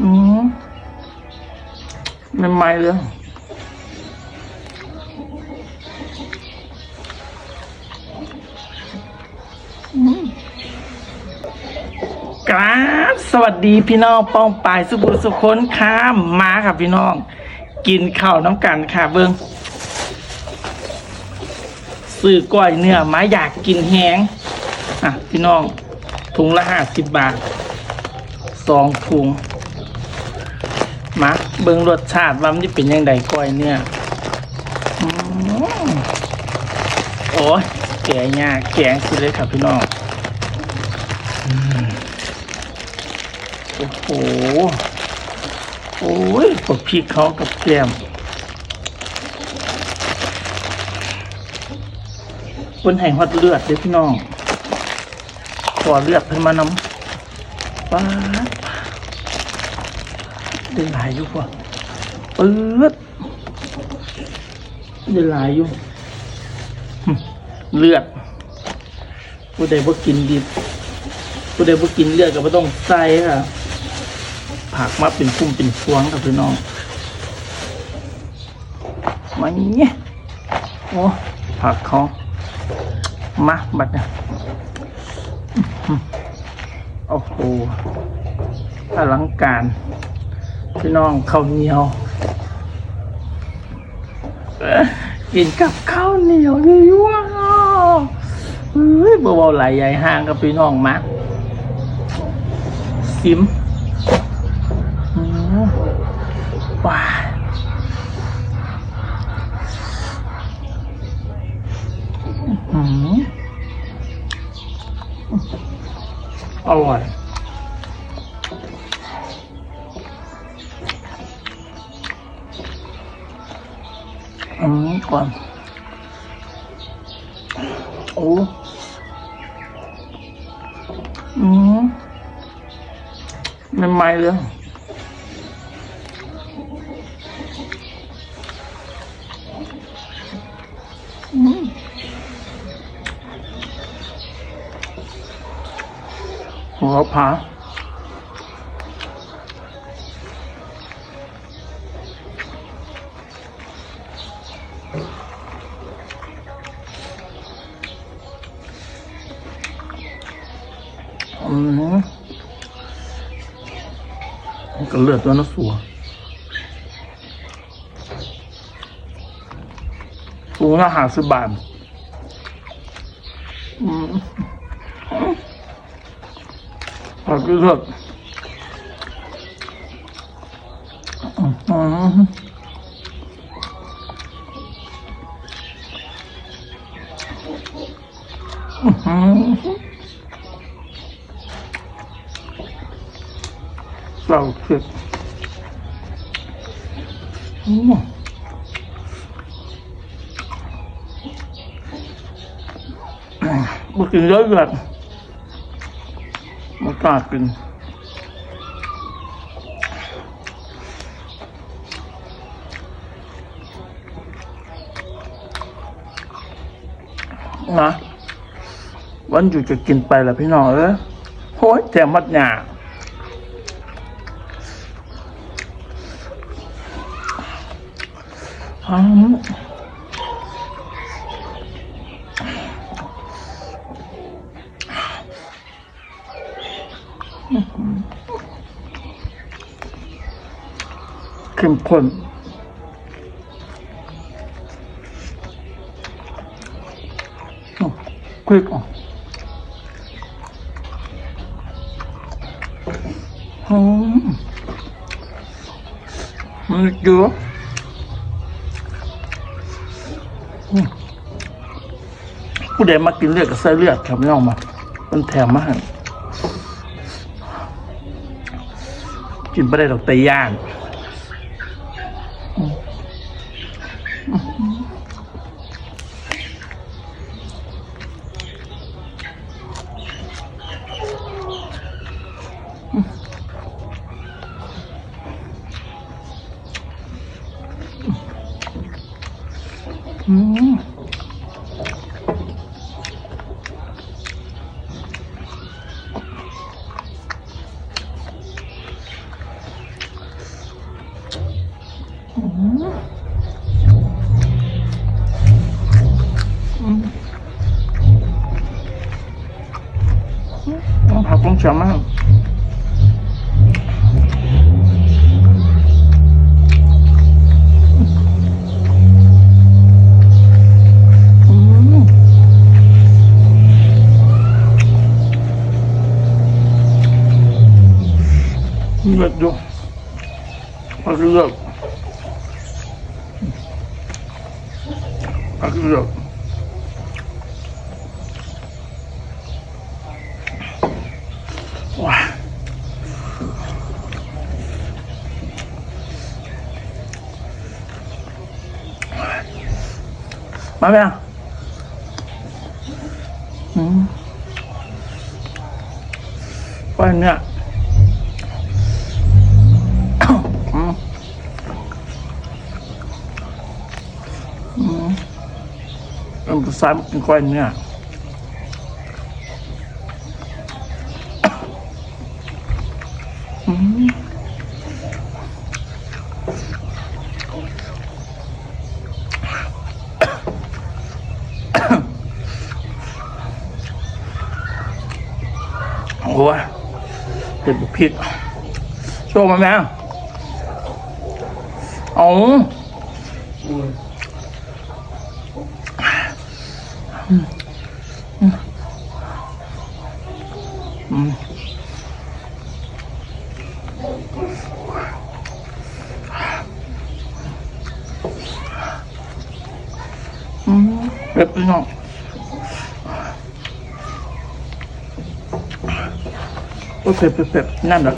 อืมใหม่เลยอืมกราบสวัสดีพี่น้องป้องปายสุบุสุคนข้ามมาค่ะพี่น้อง กินข้าวน้ำกันค่ะเบิงซื้อก้อยเนื้อมาอยากกินแห้งอะพี่น้อง ถุงละห้าสิบบาทสองถุงมาเบิ่งรสชาติว่ามันจะเป็นยังไงก้อยเนี่ยโอ้ยแกงยากแกงสิเลยครับพี่น้องโอ้โหโอ้ยปกพริกเขากับแกล้มคนให้ฮอดเลือดเลยพี่น้อง ขอเลือดเพิ่นมานำป้าดได้หลายอยู่กว่าปื๊ดได้หลายอยู่เลือดผู้ใดบ่กินดิบผู้ใดบ่กินเลือดก็บ่ต้องใส่ค่ะผักมาเป็นพุ่มเป็นพวงกับพี่น้องมาเนี่ยโอ้ผักเขามาบัดเนี่ย โอ้โหอลังการ พี่น้องข้าวเหนียว กินกับข้าวเหนียวยั่วๆเฮ้ยเบาๆไหลใหญ่ห้างกับพี่น้องมาซิมว้า อร่อยอืมก่อนโอ้อืมใหม่ๆเลย หัวผาอืมก็เลือดตัวนั้นสัวสูงอาหารสิบบาทอืม ผักเลือดอืมอืมเกินเยอะแบบมากล้ากินนะวันอยู่จะกินไปละพี่น้องเอ้ยโอ้ยแถมมัดหยาอืม เข้มข้นอืมคลิกอะอืมมันเยอะอืมผู้ใดมากินเลือดกับไส้เลือดครับไม่เอามา มันแถมมาให้ กินไม่ได้ดอกแต่ย่าง อืมอืม อืมอืม ผักต้องเฉียวมากอืมเลือดดูผักเลือด ผักเลือดว้ามาไหมอะอืมไปเนี่ย อืมอืม อันภาษามันก้อยเนี่ยโอ้ยเผ็ดบุพริกโชว์มาแม่เอา ผ็ดพี่น้องโอ้เผ็ดเผ็ดเผ็ดนั่นแหละ